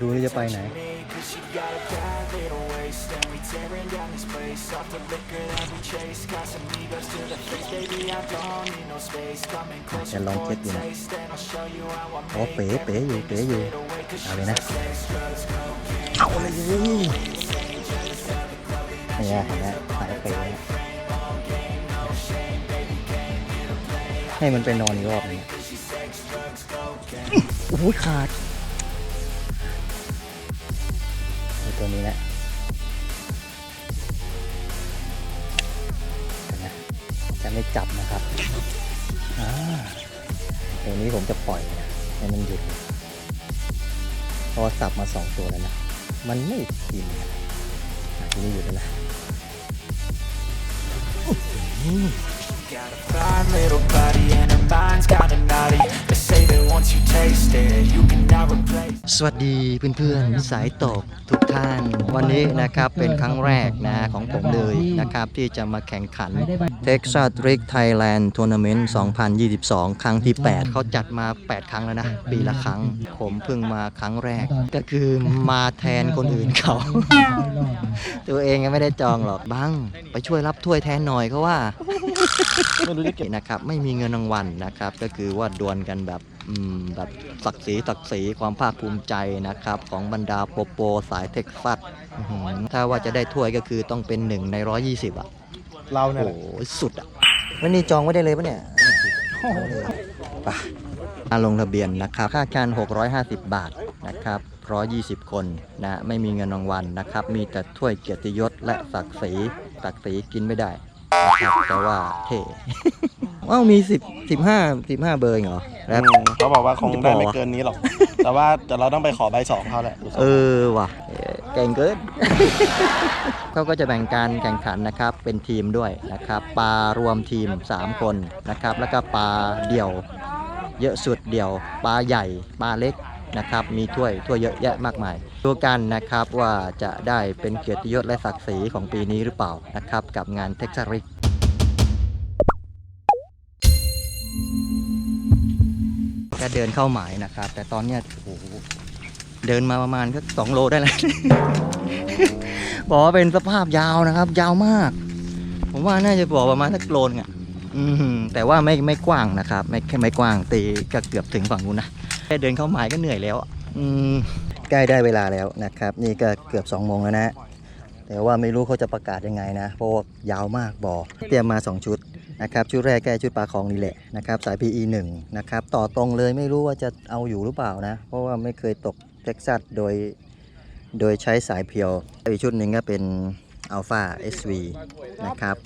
ดูนี่จะไปไหน จะลองเช็คดูนะโอ้เป๋เป๋อยู่เป๋อยู่ เอาเลยนะ เอาเลยเนี่ยเห็นไหมสายเป๋ให้มันไปนอนอีกรอบนึงโอ้ยขาด ตัวนี้แหละจะไม่จับนะครับอ่าตัวนี้ผมจะปล่อยนะให้มันหยุดพราะว่าสับมาสองตัวแล้วนะ มันไม่กินนะอะทีนี้หยุดแล้วนะ Got a fine little body And her mind's kinda naughty They say that once you taste it You cannot replace สวัสดีเพื่อนๆสายตกทุกท่าน วันนี้นะครับเป็นครั้งแรกนะของผมเลยนะครับ ที่จะมาแข่งขัน Texas Rig Thailand Tournament 2022 ครั้งที่ 8 เขาจัดมา 8 ครั้งแล้วนะ ปีละครั้ง ผมเพิ่งมาครั้งแรก ก็คือมาแทนคนอื่นเขา ตัวเองยังไม่ได้จองหรอกบังไปช่วยรับถ้วยแทนหน่อยเขาว่าไม่รู้จะเก็บนะครับไม่มีเงินรางวัลนะครับ ก็คือว่าดวลกันแบบอืม แบบศักดิ์ศรีศักดิ์ศรีความภาคภูมิใจนะครับ ของบรรดาโปโปสายเท็กซัสอื้อหือถ้าว่าจะได้ถ้วยก็คือต้องเป็นหนึ่งใน 120 อะ เราโอ้เนี่ยโหสุดอะแล้วนี่จองไว้ได้เลยปะเนี่ยไปมาลงทะเบียนนะครับ ค่าการ 650 บาทนะครับ 120 คนนะไม่มีเงินรางวัลนะครับ มีแต่ถ้วยเกียรติยศและศักดิ์ศรีศักดิ์ศรีกินไม่ได้นะครับ แต่ว่าเท่ว้าวมี10 15 15เบอร์เองเหรอแล้วอืมเขาบอกว่าคงได้ไม่จะพอเกินนี้หรอก แต่ว่าเดี๋ยวเราต้องไปขอใบสองเขาแหละเออว่ะเอ่อเก่งเกิน เขาก็จะแบ่งการแข่งขันนะครับ เป็นทีมด้วยนะครับปลารวมทีม 3 คนนะครับ แล้วก็ปลาเดี่ยว เยอะสุดเดี่ยว ปลาใหญ่ ปลาเล็ก นะครับ มีถ้วยถ้วยเยอะแยะมากมายดูกันนะครับว่าจะได้เป็นเกียรติยศและศักดิ์ศรีของปีนี้หรือเปล่านะครับ กับงานเท็กซัสริกแค่เดินเข้าหมายนะครับ แต่ตอนเนี้ยโอ้โหเดินมาประมาณก็สองโลได้แล้ว บอกว่าเป็นสภาพยาวนะครับ ยาวมาก ผมว่าน่าจะบอกประมาณสักโลนงอะแต่ว่าไม่ไม่กว้างนะครับ ไม่แค่ไม่กว้างตีก็เกือบถึงฝั่งนู้นนะ แค่เดินเข้าหมายก็เหนื่อยแล้วอะอืมใกล้ได้เวลาแล้วนะครับ นี่ก็เกือบ2องโมงแล้วนะ แต่ว่าไม่รู้เขาจะประกาศยังไงนะ เพราะว่ายาวมากบอเตรียมมา 2 ชุดนะครับ ชุดแรกแก้ชุดปลาคองนี่แหละนะครับ สาย PE 1นะครับ ต่อตรงเลยไม่รู้ว่าจะเอาอยู่หรือเปล่านะ เพราะว่าไม่เคยตกเท็กซัสโดย โดยใช้สายเพียวอีกชุดหนึ่งก็เป็น Alpha SV นะครับ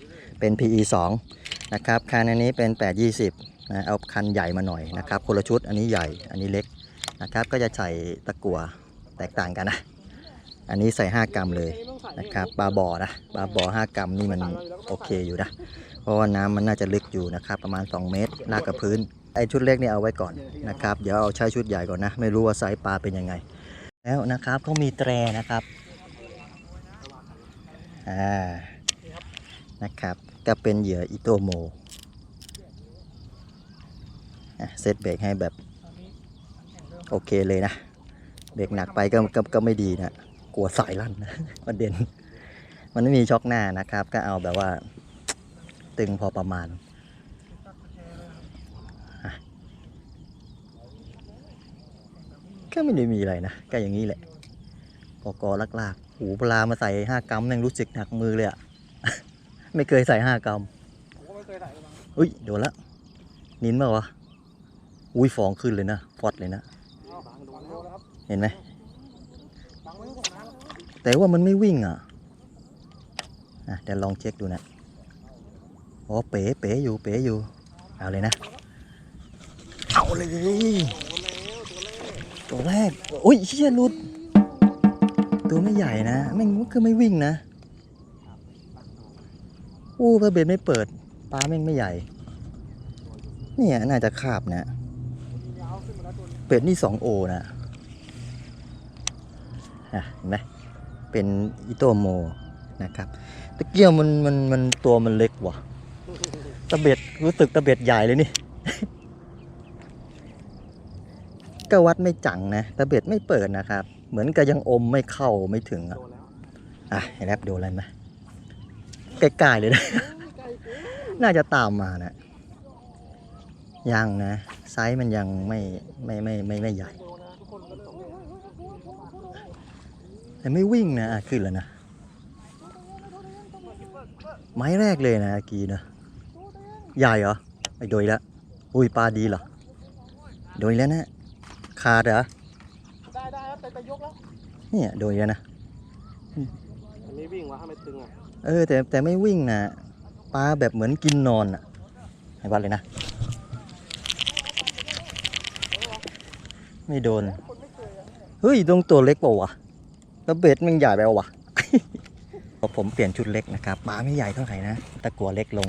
เป็น PE 2นะครับคันอันนี้เป็น 820 นะเอาคันใหญ่มาหน่อยนะครับคนละชุดอันนี้ใหญ่อันนี้เล็กนะครับก็จะใส่ตะกั่วแตกต่างกันนะ อันนี้ใส่ 5 กรัมเลยนะครับปลาบ่อนะปลาบ่อ 5 กรัมนี่มันโอเคอยู่นะ เพราะว่าน้ำมันน่าจะลึกอยู่นะครับประมาณ 2 เมตรลากกับพื้นไอชุดเล็กนี่เอาไว้ก่อนนะครับเดี๋ยวเอาใช้ชุดใหญ่ก่อนนะ ไม่รู้ว่าไซส์ปลาเป็นยังไง แล้วนะครับเขามีแตรนะครับอ่านะครับก็เป็นเหยื่ออิโตโม เซตเบรกให้แบบโอเคเลยนะ เบรกหนักไปก็ก็ก็ไม่ดีนะ กลัวสายลั่นนะประเด็น มันไม่มีช็อคหน้านะครับ ก็เอาแบบว่า ตึงพอประมาณอะก็ไม่ได้มีอะไรนะก็อย่างนี้แหละกอกอลากๆหูปลามาใส่ห้ากรัมยังรู้สึกหนักมือเลยอะไม่เคยใส่ห้ากรัมอุ้ยโดนละนินมาวะ อุ้ยฟองขึ้นเลยนะฟอดเลยนะ เห็นไหมแต่ว่ามันไม่วิ่งอะอะเดี๋ยวลองเช็คดูนะโอ้เป๋เป๋อยู่เป๋อยู่ เอาเลยนะ เอาเลยตัวแรกโอ้ยเชี่ยหลุด ตัวไม่ใหญ่นะแม่งก็ไม่วิ่งนะอู้พระเบ็ดไม่เปิดปลาแม่งไม่ใหญ่ เนี่ยน่าจะคาบนะ เป็ดนี่สองโอนะเห็นไหมเป็นอิโตโมนะครับตะเกียบมันมันมันตัวมันเล็กว่ะตะเบ็ดรู้สึกตะเบ็ดใหญ่เลยนี่ ก็วัดไม่จังนะ ตะเบ็ดไม่เปิดนะครับ เหมือนกับยังอมไม่เข้าไม่ถึงอะอะไอ้แรปโดนอะไรไหมใกล้ๆเลยนะ น่าจะตามมานะยังนะ ไซส์มันยังไม่ไม่ไม่ไม่ไม่ใหญ่ แต่ไม่วิ่งนะอะขึ้นแล้วนะ ไม้แรกเลยนะอากีนะใหญ่เหรอไอ้โดยแล้วอุ้ยปลาดีเหรอโดยแล้วนะขาดเหรอได้ได้ครับแต่ยกแล้วเนี่ยโดยแล้วนะอันนี้วิ่งวะถ้าไม่ตึงอะเออแต่แต่ไม่วิ่งนะปลาแบบเหมือนกินนอนอะให้วัดเลยนะ ไม่โดน เฮ้ยตรงตัวเล็กเปล่าวะ แล้วเบ็ดมันใหญ่ไปเปล่าวะผมเปลี่ยนชุดเล็กนะครับปลาไม่ใหญ่เท่าไหร่นะ ตะกัวเล็กลง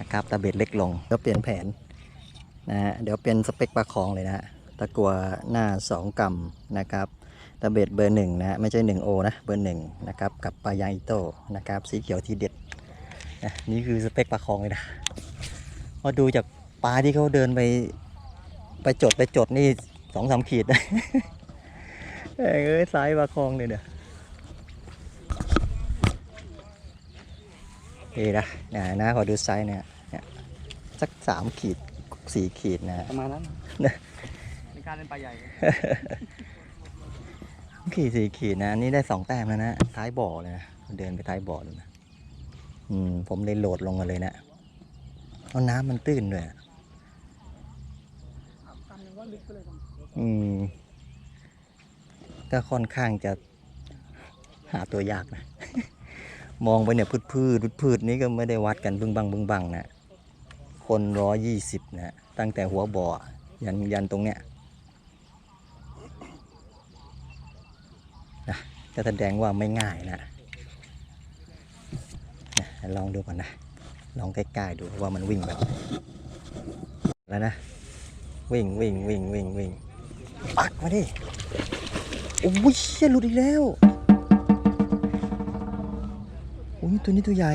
นะครับ ตะเบ็ดเล็กลง แล้วเปลี่ยนแผนนะฮะ เดี๋ยวเป็นสเปคปลาคองเลยนะฮะ ตะกัวหน้า 2กรัมนะครับ ตะเบ็ดเบอร์หนึ่งนะฮะ ไม่ใช่1โอนะ เบอร์หนึ่งนะครับ กับปลายางอิโต้นะครับ สีเขียวทีเด็ดนะนี่คือสเปคปลาคองเลยนะพอดูจากปลาที่เขาเดินไปไปจดไปจดนี่ สองสามขีดนะเอ้ยสายปลาคองเลยเนี่ยนี่นะนะนะขอดูไซส์เนี่ยเนี่ยสักสามขีดสี่ขีดนะ ประมาณนั้นนะในการเล่นปลาใหญ่ขีดสี่ขีดนะนี่ได้สองแต้มแล้วนะท้ายบ่อเลยนะเดินไปท้ายบ่อเลยนะอืมผมเลยโหลดลงมาเลยนะเอาน้ำมันตื้นด้วย อืม ก็ค่อนข้างจะหาตัวยากนะ มองไปเนี่ยพืดพืดพืดพืดนี่ก็ไม่ได้วัดกันบึ้งบังบึ้งบังนะ คนร้อยี่สิบนะ ตั้งแต่หัวบ่อ ยันยันตรงเนี้ยนะก็แสดงว่าไม่ง่ายนะนะลองดูก่อนนะ ลองใกล้ๆดูว่ามันวิ่งแบบแล้วนะ วิ่งวิ่งวิ่งวิ่งวิ่ง ปักมาดิ โอ้ยเชี่ยหลุดอีกแล้วโอ้ยตัวนี้ตัวใหญ่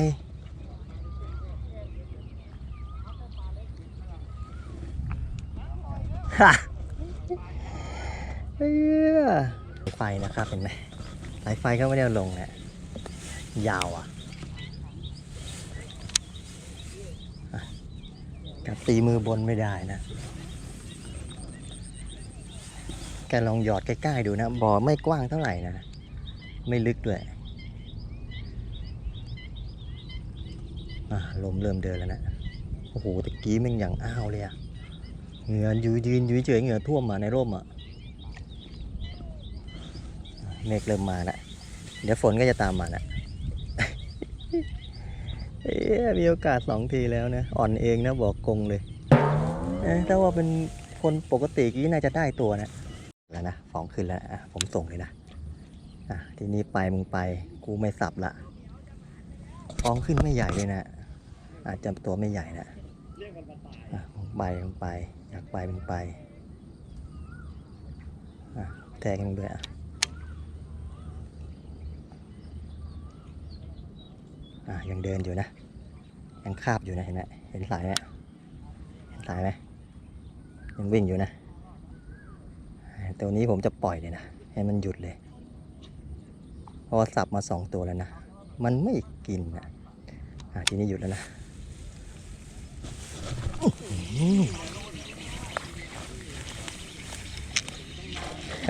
ฮะเฮ้ยสายไฟนะครับเห็นไหมสายไฟก็ไม่ได้เอาลงนะยาวอะกับตีมือบนไม่ได้นะ กลองหยอดใกล้ๆดูนะบ่อไม่กว้างเท่าไหร่นะ ไม่ลึกด้วยลมเริ่มเดินแล้วนะ โอ้โหตะกี้มันอย่างอ้าวเลยอะเหงื่อยืนยืนยืนเฉยเหงื่อท่วมมาในร่มอะเมฆเริ่มมาแล้วเดี๋ยวฝนก็จะตามมาแล้วเอ๊มีโอกาสสองทีแล้วนะ อ่อนเองนะบอกกงเลยถ้าว่าเป็นคนปกติกี้น่าจะได้ตัวนะ ขึ้นแล้วอะผมส่งเลยนะอะทีนี้ไปมึงไปกูไม่สับละฟองขึ้นไม่ใหญ่เลยนะอาจจะตัวไม่ใหญ่นะอะมึงไปมึงไปอยากไปมึงไปอะแทงมึงด้วยอะอะยังเดินอยู่นะยังคาบอยู่นะเห็นไหมเห็นสายไหมเห็นสายไหมยังวิ่งอยู่นะ ตัวนี้ผมจะปล่อยเลยนะ ให้มันหยุดเลย เพราะว่าสับมาสองตัวแล้วนะ มันไม่กินนะอะทีนี้หยุดแล้วนะอื้อ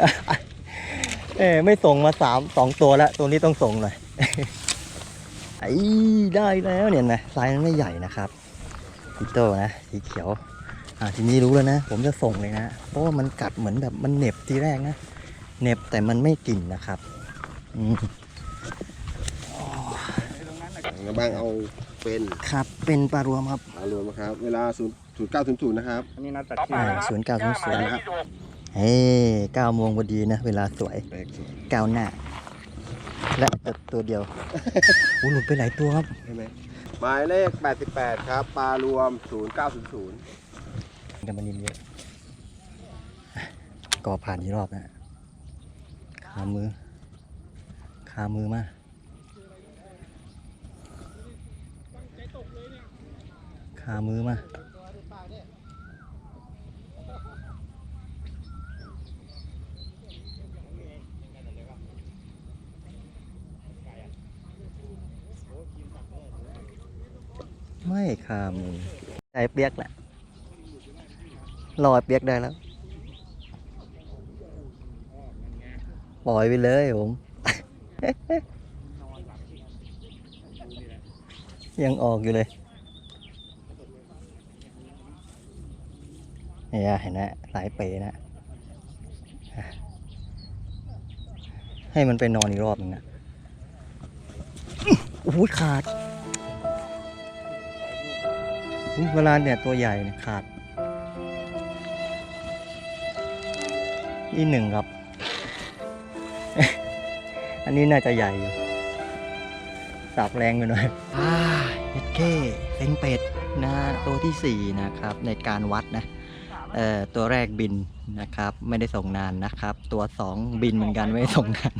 อเอ้ไม่ส่งมาสามสองตัวแล้ว ตัวนี้ต้องส่งหน่อยไอ้ได้แล้วเนี่ยนะลายมันไม่ใหญ่นะครับพิโต้นะสีเขียว อ่าทีนี้รู้แล้วนะ ผมจะส่งเลยนะ เพราะว่ามันกัดเหมือนแบบมันเหน็บทีแรกนะเหน็บแต่มันไม่กินนะครับอืมนะบ้างเอาเป็นครับเป็นปลารวมครับอารวมนะครับ เวลา0 0 9 0 0นะครับ อันนี้นัดจากที่ศูนย์เก้าศูนย์ศูนย์เฮ้เก้าโมงพอดีนะ เวลาสวยแปลกสวยก้าวหน้า และตัวตัวเดียวโอ้หลุดไปหลายตัวครับ ใช่ไหมหมายเลข 88 ครับ ปลารวม 0900 กันมันนินเยอะก่อผ่านที่รอบนะขามือขามือมาขามือมาไม่ขามือใจเปียกแหละ ลอยเปียกได้แล้ว ปล่อยไปเลยผม ยังออกอยู่เลยเนี่ยเห็นนะหลายเปนะ ให้มันไปนอนอีกรอบหนึงนะโอ้โหขาดเวลาเนี่ยตัวใหญ่เนี่ยขาด อีหนึ่งครับ อันนี้น่าจะใหญ่อยู่สับแรงไปหน่อยอ่าเอ็ดเก้เซ็งเป็ดนะตัวที่ 4 นะครับ ในการวัดนะเอ่อตัวแรกบินนะครับ ไม่ได้ส่งนานนะครับ ตัว 2 บินเหมือนกันไม่ได้ส่งนาน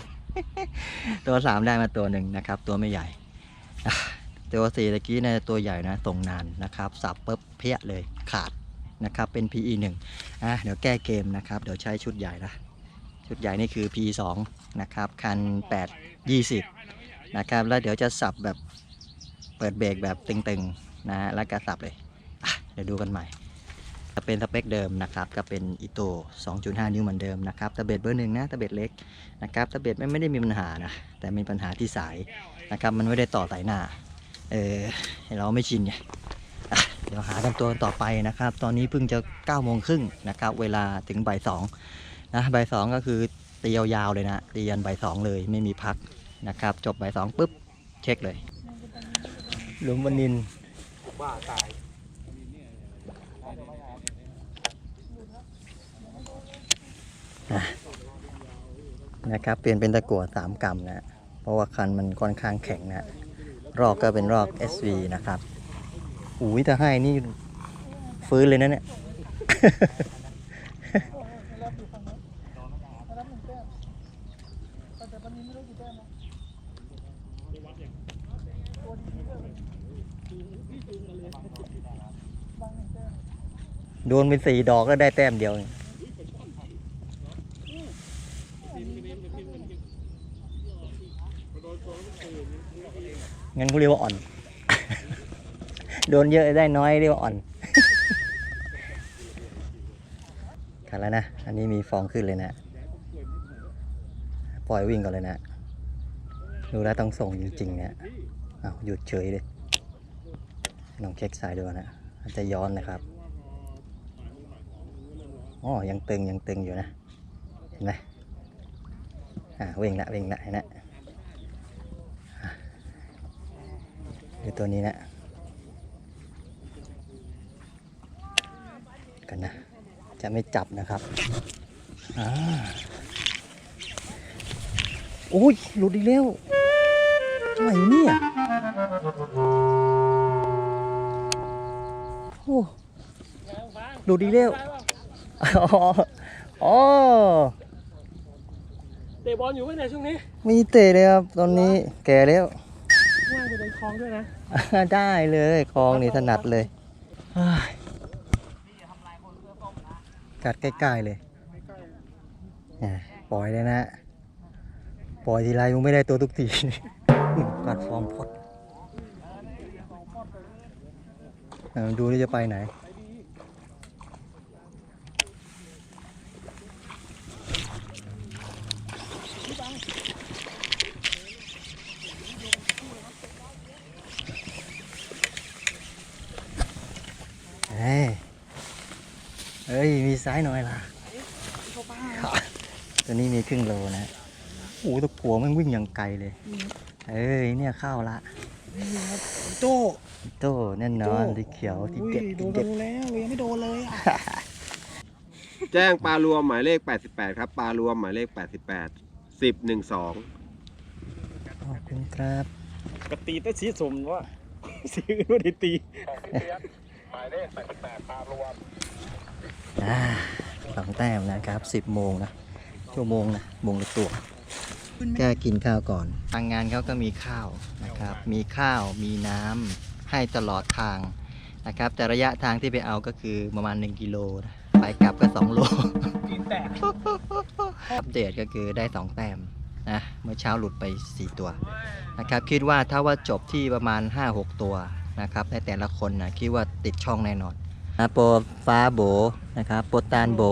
ตัว 3 ได้มาตัวหนึ่งนะครับ ตัวไม่ใหญ่อะตัว4ตะกี้เนะตัวใหญ่นะส่งนานนะครับ สับปุ๊บเพี้ยเลยขาด นะครับ เป็น PE 1อะเดี๋ยวแก้เกมนะครับ เดี๋ยวใช้ชุดใหญ่ละชุดใหญ่นี่คือ PE 2นะครับ คัน 8 20 นะครับ แล้วเดี๋ยวจะสับแบบเปิดเบรกแบบตึงๆนะฮะแล้วก็สับเลยเดี๋ยวดูกันใหม่จะเป็นสเปคเดิมนะครับก็เป็นอิโต2.5 นิ้วเหมือนเดิมนะครับตะเบ็ดเบอร์หนึ่งนะตะเบ็ดเล็กนะครับตะเบ็ดไม่ไม่ได้มีปัญหานะแต่มีปัญหาที่สายนะครับมันไม่ได้ต่อสายหน้าเออเราไม่ชินไง เดี๋ยวหากันตัวต่อไปนะครับ ตอนนี้เพิ่งจะ9โมงครึ่งนะครับ เวลาถึงบ่ายสองนะบ่ายสองก็คือตียาวๆเลยนะตียันบ่ายสองเลยไม่มีพักนะครับ จบบ่ายสองปุ๊บเช็คเลยหลุมวันนินบ้าตายนะครับเปลี่ยนเป็นตะกั่ว3กรัมนะ เพราะว่าคันมันค่อนข้างแข็งนะ รอกก็เป็นรอก SV นะครับ อุ้ยถ้าให้นี่ ฟื้นเลยนะเนี่ย โดนเป็นสี่ดอกก็ได้แต้มเดียวเองงั้นเขาเรียกว่าอ่อน โดนเยอะได้น้อยเรียกว่าอ่อนขันแล้วนะ อันนี้มีฟองขึ้นเลยนะ ปล่อยวิ่งก่อนเลยนะ ดูแล้วต้องส่งจริงๆเนี่ยอ้าหยุดเฉยเลยลองเช็คสายดูนะอาจจะย้อนนะครับอ๋อยังตึงยังตึงอยู่นะ เห็นไหมอ่าวิ่งละวิ่งละเห็นไหมดูตัวนี้นะ กันนะ จะไม่จับนะครับอ่าโอ้ยหลุดอีกแล้วอะไรเนี่ยโอ้หลุดอีกแล้วอ๋ออ๋อเตะบอลอยู่ไหมเนี่ยช่วงนี้มีเตะเลยครับตอนนี้แก่แล้วว่างไปโดนคลองด้วยนะ ได้เลยคลองนี่ถนัดเลยเฮ้ย กัดใกล้ๆเลยปล่อยเลยนะปล่อยทีไรมึงไม่ได้ตัวทุกทีกัดฟองพดดูนี่จะไปไหนเฮ้ เฮ้ย มีซ้ายหน่อยล่ะ ตัวนี้มีครึ่งโลนะโอ้โหตะกัวมันวิ่งอย่างไกลเลย เอ้ย เนี่ยเข้าละโจ้โต้แน่นอนโต้ที่เขียวที่อุ้ยเด็ดโดที่นเด็ดแล้วยังไม่โดนเลยอะแจ้งปลารวมหมายเลข 88 ครับ ปลารวมหมายเลข 88 10 12ขอบคุณครับกตีแต่สีสมว่าสีอื่นไม่ได้ตีอ่า สองแต้มนะครับสิบโมงนะชั่วโมงนะโมงละตัวแก้กินข้าวก่อนทางงานเขาก็มีข้าวนะครับ มีข้าวมีน้ำให้ตลอดทางนะครับ แต่ระยะทางที่ไปเอาก็คือประมาณ 1 กิโลนะไปกลับก็ 2 โลแตกอัปเดตก็คือได้ 2 แต้มนะเมื่อเช้าหลุดไป 4 ตัวนะครับ คิดว่าถ้าว่าจบที่ประมาณ 5-6 ตัวนะครับในแต่ละคนนะคิดว่าติดช่องแน่นอน นะโปรฟ้าโบนะครับโปรตานโบ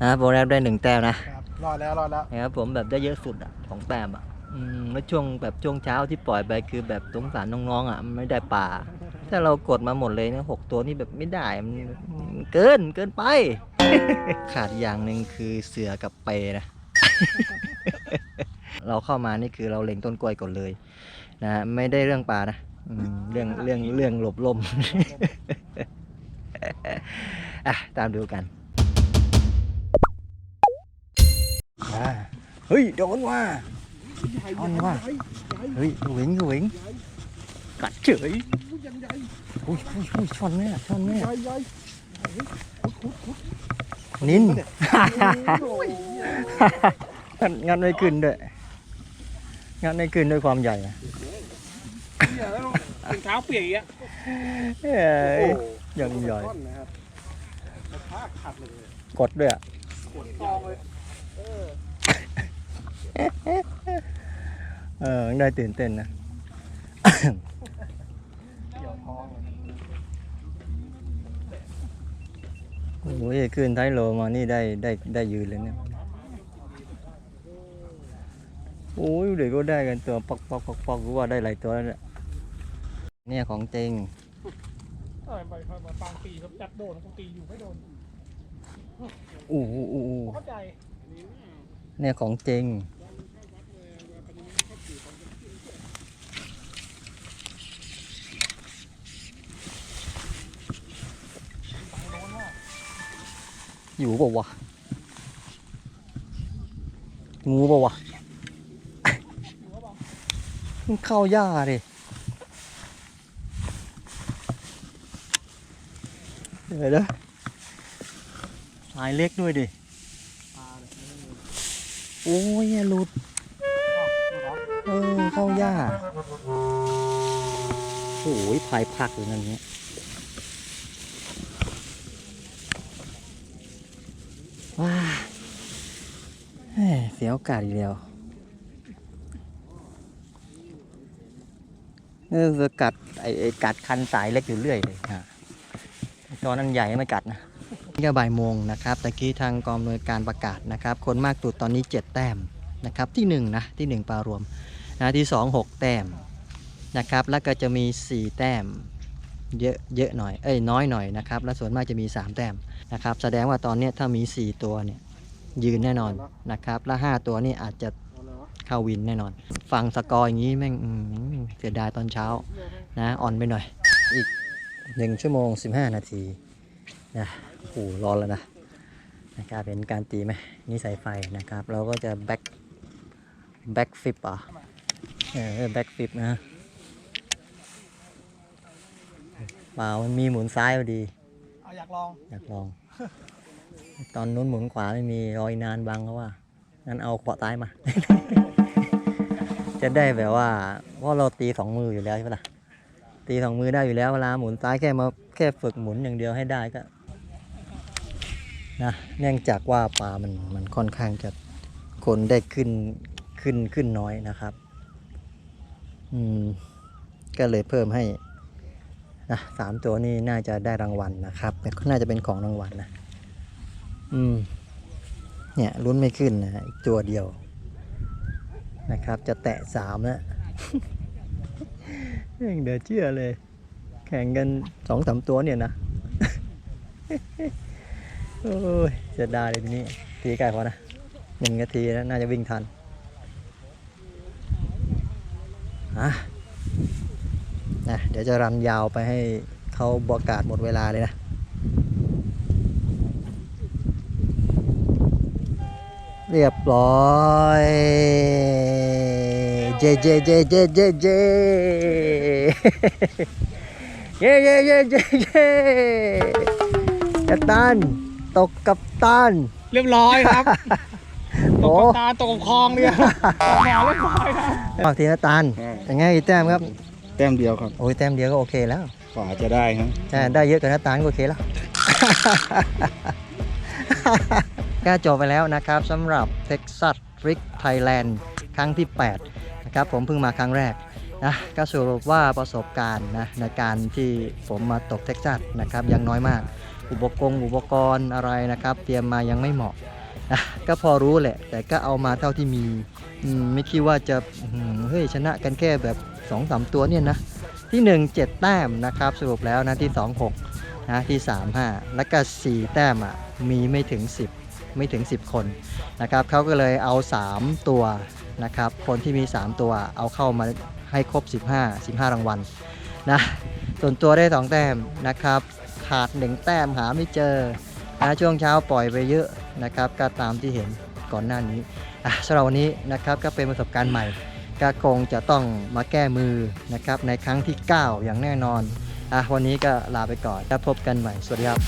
นะโปรแรกได้หนึ่งแต้มนะ ครับรอดแล้วรอดแล้วนะครับผมแบบได้เยอะสุดอะของแต้มอะอืมแล้วช่วงแบบช่วงเช้าที่ปล่อยไปคือแบบสงสารน้องๆอะมันไม่ได้ป่า ถ้าเรากดมาหมดเลยนะหกตัวนี่แบบไม่ได้มันมันเกินเกินไป ขาดอย่างหนึ่งคือเสือกับเปนะ เราเข้ามานี่คือเราเล็งต้นกล้วยก่อนเลย นะไม่ได้เรื่องป่านะอืมเรื่องเรื่องเรื่องหลบล่ม อะตามดูกันอ่าเฮ้ยโดนว่าโดนว่าเฮ้ยหวิงหวิงกัดเฉยอุ้ยอุ้ยอุ้ยชนแม่ชนแม่นินงันงันไม่ขึ้นด้วยงันไม่ขึ้นด้วยความใหญ่อะ ถุงเท้าเปียกอย่างเงี้ยเอ้ยยังใหญ่ท่อนนะครับผ้าขัดเลยกดด้วยอะขนกองเลยเออได้ตื่นเต้นนะ เกี่ยวท้องเลยโอ้ยขึ้นท้ายโลมานี่ได้ได้ได้ยืนเลยเนี่ย โอ้ยเดี๋ยวก็ได้กันตัวปอกปอกปอกปอกรู้ว่าได้หลายตัวแล้วเนี่ย เนี่ยของจริงเออไปมาปางปีครับจับโดนปกติอยู่ไม่โดนอู้อู้อู้อู้เข้าใจเนี่ยของจริง อยู่เปล่าวะงูเปล่าวะมันเข้าหญ้าดิ เดี๋ยวนะสายเล็กด้วยดิโอ้ยอย่าหลุดเออเข้าหญ้าโอ้ยพายพักอย่างนั้นเนี้ยว้าแหม่เสียโอกาสอีกแล้วเออจะกัดไอ้ไอ้กัดคันสายเล็กอยู่เรื่อยเลยฮะ ตอนนั้นใหญ่ไม่กัดนะนี่ก็บ่ายโมงนะครับตะกี้ทางกองอำนวยการประกาศนะครับ คนมากสุดตอนนี้ 7 แต้มนะครับที่1นะที่ 1 ปลารวมนะที่ 2 6 แต้มนะครับแล้วก็จะมี 4 แต้มเยอะเยอะหน่อยเอ้ยน้อยหน่อยนะครับแล้วส่วนมากจะมี 3 แต้มนะครับแสดงว่าตอนนี้ถ้ามี 4 ตัวเนี่ยยืนแน่นอนนะครับแล้ว5ตัวนี่อาจจะเข้าวินแน่นอน ฟังสกอร์อย่างนี้แม่งเสียดายตอนเช้านะอ่อนไปหน่อยอีก 1ชั่วโมง15นาทีนะโอ้โหร้อนแล้วนะนะครับเป็นการตีไหมนี่สายไฟนะครับ เราก็จะแบ็คแบ็คฟิปอะเออแบ็คฟิปนะเปล่ามันมีหมุนซ้ายพอดีเอาอยากลองอยากลอง ตอนนู้นหมุนขวาไม่มีรอยนานบังเขาว่างั้นเอาขวาซ้ายมา จะได้แบบว่าเพราะเราตีสองมืออยู่แล้วใช่ปะล่ะ ตีสองมือได้อยู่แล้วเวลาหมุนซ้ายแค่มาแค่ฝึกหมุนอย่างเดียวให้ได้ก็นะเนื่องจากว่าปลามันมันค่อนข้างจะคนได้ขึ้นขึ้นขึ้นน้อยนะครับ อืม ก็เลยเพิ่มให้นะสามตัวนี้น่าจะได้รางวัลนะครับก็น่าจะเป็นของรางวัลนะ อืม เนี่ยลุ้นไม่ขึ้นนะอีกตัวเดียวนะครับ จะแตะสามแล้ว เดือเชื่อเลย แข่งกันสองสามตัวเนี่ยนะ โอ้ยเสียดายเลยทีนี้ ทีไก่พอนะหนึ่งนาทีแล้วน่าจะวิ่งทันอะนะเดี๋ยวจะรันยาวไปให้เขาประกาศหมดเวลาเลยนะ เรียบร้อย เจเจเจเจเจเจเยเยเยเยเย้กัปตัน ตกกับตัน เรียบร้อยครับ ตกกับตาตกกับคลองเนี่ยตกหมอเรียบร้อยครับฝากทีนะตันเป็นไงแต้มครับ แต้มเดียวครับ โอ้ยแต้มเดียวก็โอเคแล้วกว่าจะได้ครับใช่ได้เยอะกว่าน้าตาลก็โอเคแล้ว ก็จบไปแล้วนะครับสำหรับ Texas Trick Thailand ครั้งที่ 8 นะครับ ผมเพิ่งมาครั้งแรกนะก็สรุปว่าประสบการณ์นะในการที่ผมมาตกเท็กซัสนะครับยังน้อยมาก อุปกรณ์อุปกรณ์อะไรนะครับ เตรียมมายังไม่เหมาะนะก็พอรู้แหละ แต่ก็เอามาเท่าที่มีมไม่คิดว่าจะเฮ้ยชนะกันแค่แบบ2อสตัวเนี่ยนะ ที่ 1 7 แต้มนะครับ สรุปแล้วนะที่ 2 6นะที่ 3 5 แล้วก็ 4 แต้มอะมีไม่ถึง 10 ไม่ถึง 10 คนนะครับเขาก็เลยเอา 3 ตัวนะครับคนที่มี 3 ตัวเอาเข้ามาให้ครบ 15 15 รางวัลนะส่วนตัวได้ 2 แต้มนะครับขาด 1 แต้มหาไม่เจอนะช่วงเช้าปล่อยไปเยอะนะครับก็ตามที่เห็นก่อนหน้านี้สำหรับวันนี้นะครับก็เป็นประสบการณ์ใหม่ก็คงจะต้องมาแก้มือนะครับในครั้งที่ 9 อย่างแน่นอนอะวันนี้ก็ลาไปก่อนแล้วพบกันใหม่ สวัสดีครับ